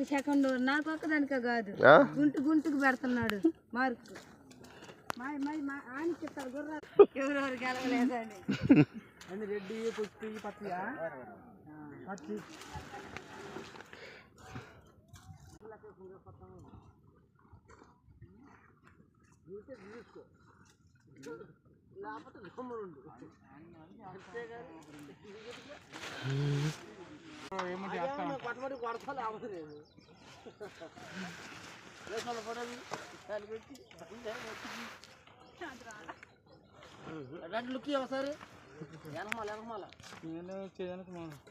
ఎవరు సెకండ్ నాకు ఒక్కదానికే కాదు? గుంటు గుంటుకు పెడుతున్నాడు మార్కు. మాయ మాయ మా ఆనికి ఇస్తారు గుర్రాలు ఎవరెవరు గెలవలేదని. అని పుష్టి పత్తియా పత్తి పట్టుబడి కొడతాను అవసరం లుక్ ఒకసారి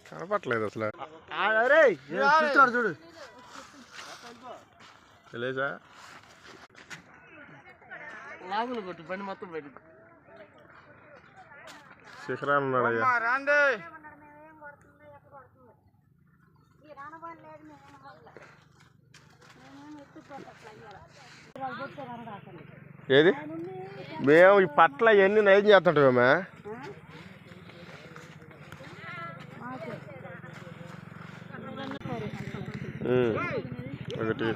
కనపట్లేదు అసలు. చూడు. తెలియజా లాగులు కొట్టు బండి మొత్తం బయట శిఖరాన్ని ఉన్నాడు అయ్యా. ఏది మేము ఈ పట్ల ఎన్ని నైజం చేస్తుంటామేమా ఉమ్. ఒకటి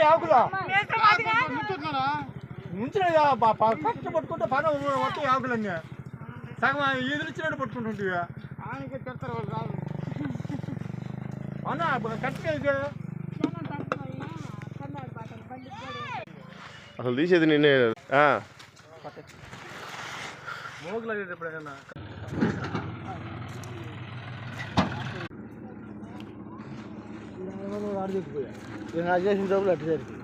యాకులా ముంచిన కట్ట పట్టుకుంటే పని మొత్తం యాకులన్నీ సగం ఈదులు ఇచ్చినట్టు పట్టుకుంటుంటే అవునా కట్ట అసలు తీసేది నిన్నే ఆ. మోగులు ఎప్పుడైనా వాడు చెప్పిపోయా అది చేసిన డబ్బులు అట్టు సరికి